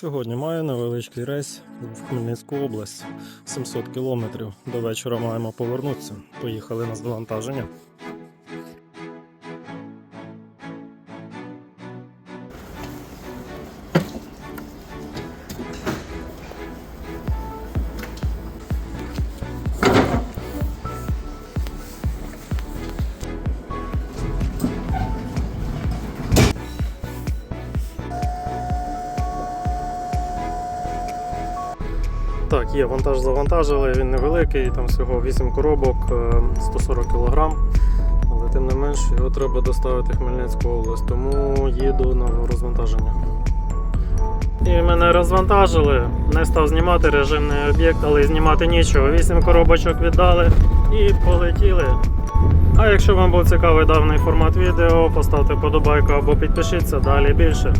Сьогодні маю невеличкий рейс в Хмельницьку область. 700 кілометрів. До вечора маємо повернутися. Поїхали на завантаження. Так, є, вантаж завантажили, він невеликий, там всього 8 коробок, е, 140 кг. Але тим не менш його треба доставити в Хмельницьку область, тому їду на розвантаження. І мене розвантажили, не став знімати режимний об'єкт, але знімати нічого. 8 коробочок віддали і полетіли. А якщо вам був цікавий даний формат відео, поставте подобайку або підпишіться, далі більше.